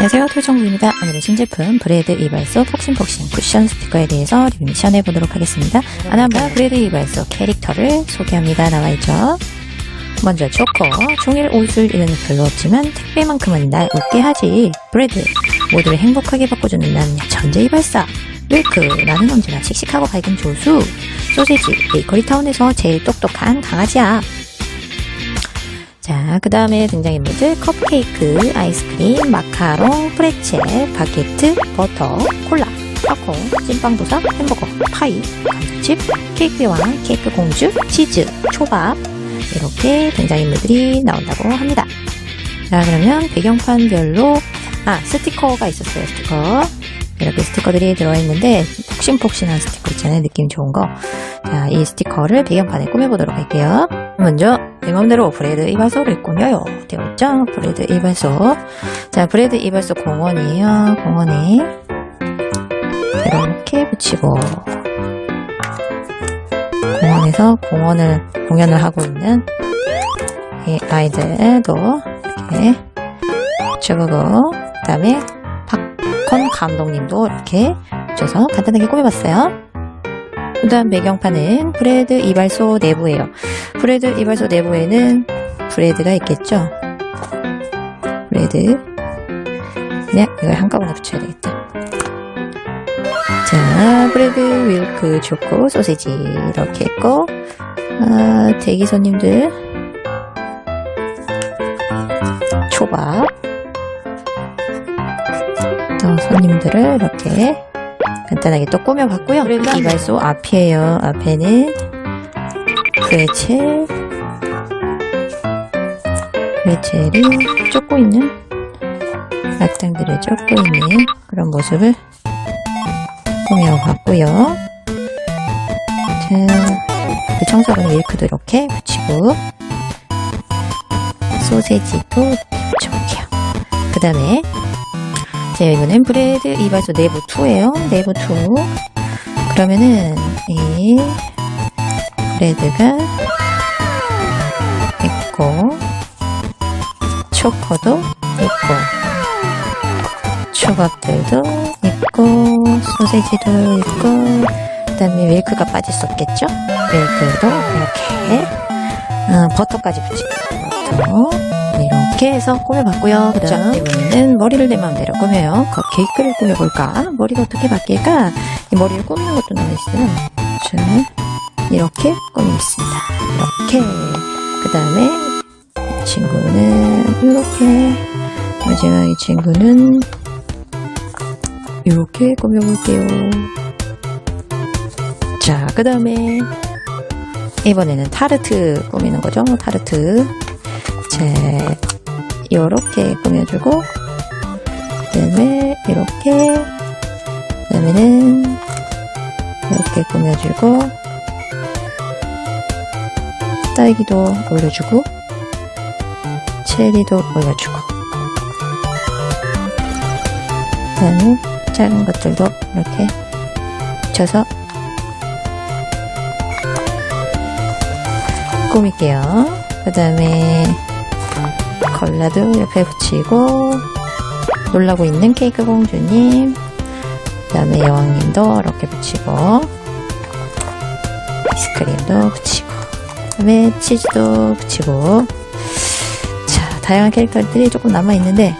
안녕하세요. 토정부입니다. 오늘은 신제품 브레드 이발소 폭신폭신 쿠션 스티커에 대해서 리뷰 미션 해보도록 하겠습니다. 아나바 브레드 이발소 캐릭터를 소개합니다. 나와있죠? 먼저 초코 종일 옷을 입는 별로 없지만 택배만큼은 날 웃게 하지. 브레드 모두를 행복하게 바꿔주는 난 전제 이발사 윌크 나는 언제나 씩씩하고 밝은 조수. 소세지 베이커리 타운에서 제일 똑똑한 강아지야 자, 그 다음에 등장인물들 컵케이크, 아이스크림, 마카롱, 프레첼, 바게트, 버터, 콜라, 팝콘, 찐빵도사, 햄버거, 파이, 감자칩, 케이크 왕, 케이크 공주, 치즈, 초밥 이렇게 등장인물들이 나온다고 합니다. 자, 그러면 배경판별로 아, 스티커가 있었어요, 스티커. 이렇게 스티커들이 들어있는데 폭신폭신한 스티커 있잖아요, 느낌 좋은 거. 자, 이 스티커를 배경판에 꾸며보도록 할게요. 먼저 내 맘대로 브레드 이발소를 꾸며요. 되어 있죠? 브레드 이발소. 자, 브레드 이발소 공원이에요. 공원에 이렇게 붙이고 공원에서 공원을 공연을 하고 있는 이 아이들도 이렇게 붙여보고 그 다음에 박건 감독님도 이렇게 붙여서 간단하게 꾸며봤어요. 그 다음 배경판은 브레드 이발소 내부예요. 브레드 이발소 내부에는 브레드가 있겠죠? 브레드. 네, 이걸 한꺼번에 붙여야 되겠다. 자, 브레드, 윌크, 초코, 소세지 이렇게 있고 아, 대기 손님들 초밥 또 손님들을 이렇게 간단하게 또 꾸며봤고요. 이발소 앞이에요. 앞에는 브레첼 브레첼이 쫓고 있는 악당들을 쫓고 있는 그런 모습을 꾸며봤고요. 자, 그 청소는 밀크도 이렇게 붙이고 소세지도 붙여볼게요. 그 다음에 자, 이거는 브레드 이발소 내부 2예요. 내부 2. 그러면은 이 브레드가 있고 초코도 있고 초밥들도 있고 소세지도 있고 그다음에 밀크가 빠질 수 없겠죠? 밀크도 이렇게 어, 버터까지 붙이고 버터 이렇게 해서 꾸며봤고요. 그 다음 이번에는 머리를 내 마음대로 꾸며요. 그 케이크를 꾸며볼까? 머리가 어떻게 바뀔까? 이 머리를 꾸미는 것도 나와있어요. 자, 이렇게 꾸미겠습니다. 이렇게. 그 다음에 이 친구는 이렇게. 마지막 이 친구는 이렇게 꾸며볼게요. 자, 그 다음에 이번에는 타르트 꾸미는 거죠. 타르트. 자, 요렇게 꾸며주고, 그 다음에, 이렇게, 그 다음에는, 이렇게 꾸며주고, 딸기도 올려주고, 체리도 올려주고, 그 다음에, 작은 것들도 이렇게 붙여서 꾸밀게요. 그 다음에, 컬러도 옆에 붙이고 놀라고 있는 케이크 공주님 그 다음에 여왕님도 이렇게 붙이고 아이스크림도 붙이고 그 다음에 치즈도 붙이고. 자 다양한 캐릭터들이 조금 남아있는데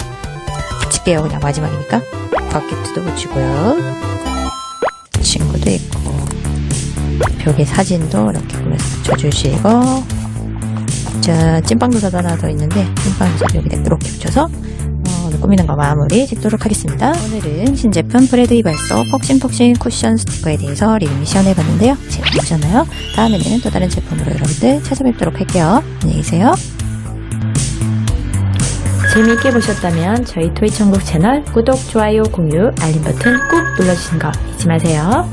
붙일게요 그냥 마지막이니까. 바게트도 붙이고요. 친구도 있고 벽에 사진도 이렇게 보면서 붙여주시고 자, 찐빵도사도 하나 더 있는데 찐빵도사도 여기다 이렇게 붙여서 어, 꾸미는 거 마무리 짓도록 하겠습니다. 오늘은 신제품 브레드 이발소 폭신폭신 쿠션 스티커에 대해서 리뷰 미션 해봤는데요. 재밌으셨나요? 다음에는 또 다른 제품으로 여러분들 찾아뵙도록 할게요. 안녕히 계세요. 재미있게 보셨다면 저희 토이천국 채널 구독, 좋아요, 공유, 알림 버튼 꾹 눌러주시는 거 잊지 마세요.